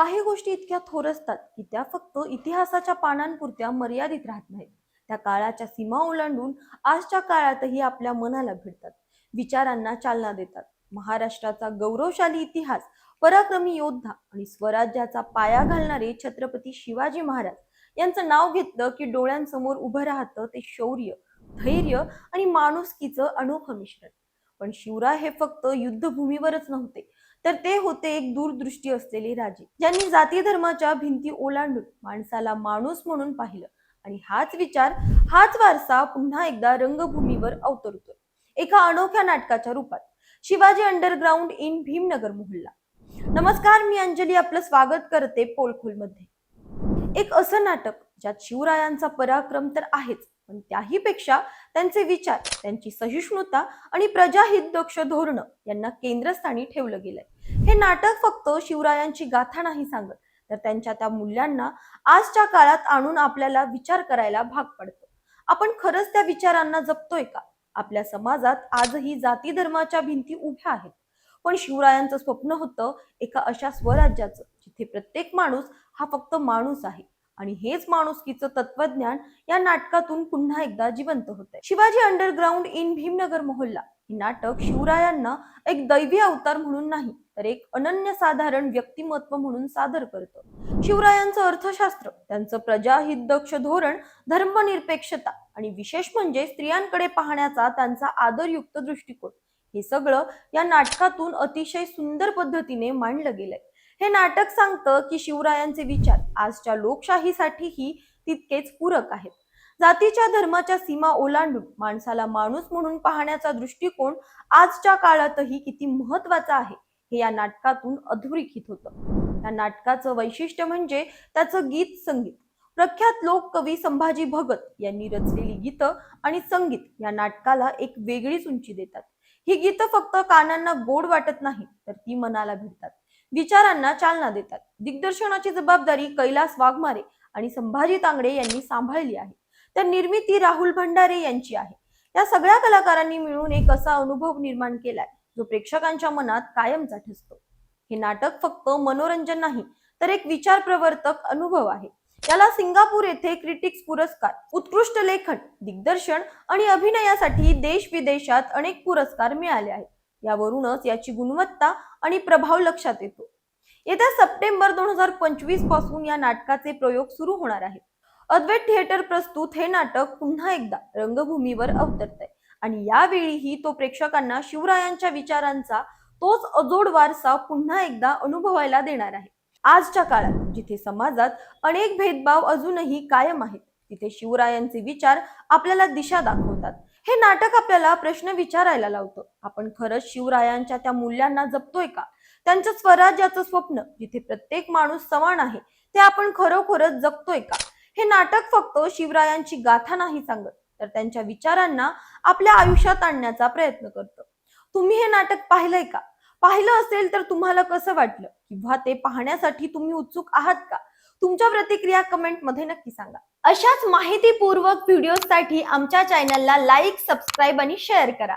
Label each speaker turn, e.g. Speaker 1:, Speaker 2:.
Speaker 1: काही गोष्टी इतक्या थोर असतात की त्या फक्त इतिहासाच्या पानांपुरत्या मर्यादित राहत नाहीत. त्या काळाच्या सीमा ओलांडून आजच्या काळातही आपल्या मनाला भिडतात. विचारांना चालना देतात. महाराष्ट्राचा गौरवशाली इतिहास पराक्रमी योद्धा आणि स्वराज्याचा पाया घालणारे छत्रपती शिवाजी महाराज यांचं नाव घेतलं की डोळ्यांसमोर उभं राहतं ते शौर्य धैर्य आणि माणुसकीचं अनोखं मिश्रण. पण शिवराय हे फक्त युद्धभूमीवरच नव्हते. तर ते होते एक दूरदृष्टी असलेले राजे. ज्यांनी जाती धर्माच्या भिंती ओलांडून माणसाला माणूस म्हणून पाहिलं आणि हाच विचार हाच वारसा पुन्हा एकदा रंगभूमीवर अवतरतोय एका अनोख्या नाटकाच्या रूपात शिवाजी अंडरग्राउंड इन भीमनगर मोहल्ला. नमस्कार मी अंजली आपलं स्वागत करते पोलखोलमध्ये. एक असं नाटक ज्यात शिवरायांचा पराक्रम तर आहेच पण त्याही पेक्षा त्यांचे विचार त्यांची सहिष्णुता आणि प्रजाहित दक्ष धोरणं यांना केंद्रस्थानी ठेवलं गेलंय. हे नाटक फक्त शिवरायांची गाथा नाही सांगत तर त्यांच्या त्या मूल्यांना आजच्या काळात आणून आपल्याला विचार करायला भाग पडतो. आपण खरंच त्या विचारांना जपतोय का? आपल्या समाजात आजही जाती धर्माच्या भिंती उभ्या आहेत. पण शिवरायांचं स्वप्न होतं एका अशा स्वराज्याचं जिथे प्रत्येक माणूस हा फक्त माणूस आहे. आणि हेच माणुसकीचं तत्वज्ञान या नाटकातून पुन्हा एकदा जिवंत होते शिवाजी अंडरग्राऊंड इन भीमनगर मोहल्ला हे नाटक शिवरायांना एक दैवी अवतार म्हणून नाही तर एक अनन्य साधारण व्यक्तिमत्व म्हणून सादर करतं. शिवरायांचं अर्थशास्त्र त्यांचं प्रजाहित दक्ष धोरण धर्मनिरपेक्षता आणि विशेष म्हणजे स्त्रियांकडे पाहण्याचा त्यांचा आदरयुक्त दृष्टिकोन हे सगळं या नाटकातून अतिशय सुंदर पद्धतीने मांडलं गेलंय. हे नाटक सांगतं की शिवरायांचे विचार आजच्या लोकशाहीसाठीही तितकेच पूरक आहेत. जातीच्या धर्माच्या सीमा ओलांडून माणसाला माणूस म्हणून पाहण्याचा दृष्टिकोन आजच्या काळातही किती महत्त्वाचा आहे हे या नाटकातून अधोरेखित होतं. या नाटकाचं वैशिष्ट्य म्हणजे त्याचं गीत संगीत प्रख्यात लोककवी संभाजी भगत यांनी रचलेली गीतं आणि संगीत या नाटकाला एक वेगळीच उंची देतात. ही गीतं फक्त कानांना गोड वाटत नाही तर ती मनाला भिडतात. विचारांना चालना देतात. दिग्दर्शनाची जबाबदारी कैलास वाघमारे आणि संभाजी तांगडे यांनी सांभाळली आहे. तर निर्मिती राहुल भंडारे यांची आहे. या सगळ्या कलाकारांनी मिळून एक असा अनुभव निर्माण केलाय जो प्रेक्षकांच्या मनात कायमचा ठसतो. हे नाटक फक्त मनोरंजन नाही तर एक विचार प्रवर्तक अनुभव आहे. याला सिंगापूर येथे क्रिटिक्स पुरस्कार उत्कृष्ट लेखन दिग्दर्शन आणि अभिनयासाठी देश विदेशात अनेक पुरस्कार मिळाले आहेत. यावरूनच याची गुणवत्ता आणि प्रभाव लक्षात येतो. येत्या सप्टेंबर दोन हजार पंचवीसपासून या नाटकाचे प्रयोग सुरू होणार आहेत. अद्वैत थिएटर प्रस्तुत हे नाटक पुन्हा एकदा रंगभूमीवर अवतरत आहे आणि यावेळीही तो प्रेक्षकांना शिवरायांच्या विचारांचा तोच अजोड वारसा पुन्हा एकदा अनुभवायला देणार आहे. आजच्या काळात जिथे समाजात अनेक भेदभाव अजूनही कायम आहेत तिथे शिवरायांचे विचार आपल्याला दिशा दाखवतात. हे नाटक आपल्याला प्रश्न विचारायला लावतं. आपण खरंच शिवरायांच्या त्या मूल्यांना जपतोय का? त्यांचं स्वराज्याचं स्वप्न जिथे प्रत्येक माणूस समान आहे ते आपण खरोखरच जगतोय का? हे नाटक फक्त शिवरायांची गाथा नाही सांगत तर त्यांच्या विचारांना आपल्या आयुष्यात आणण्याचा प्रयत्न करतं. तुम्ही हे नाटक पाहिलंय का? पाहिलं असेल तर तुम्हाला कसं वाटलं? किंवा ते पाहण्यासाठी तुम्ही उत्सुक आहात का? तुमच्या प्रतिक्रिया कमेंटमध्ये नक्की सांगा. अशाच माहितीपूर्वक व्हिडिओसाठी आमच्या चॅनलला लाईक सबस्क्राईब आणि शेअर करा.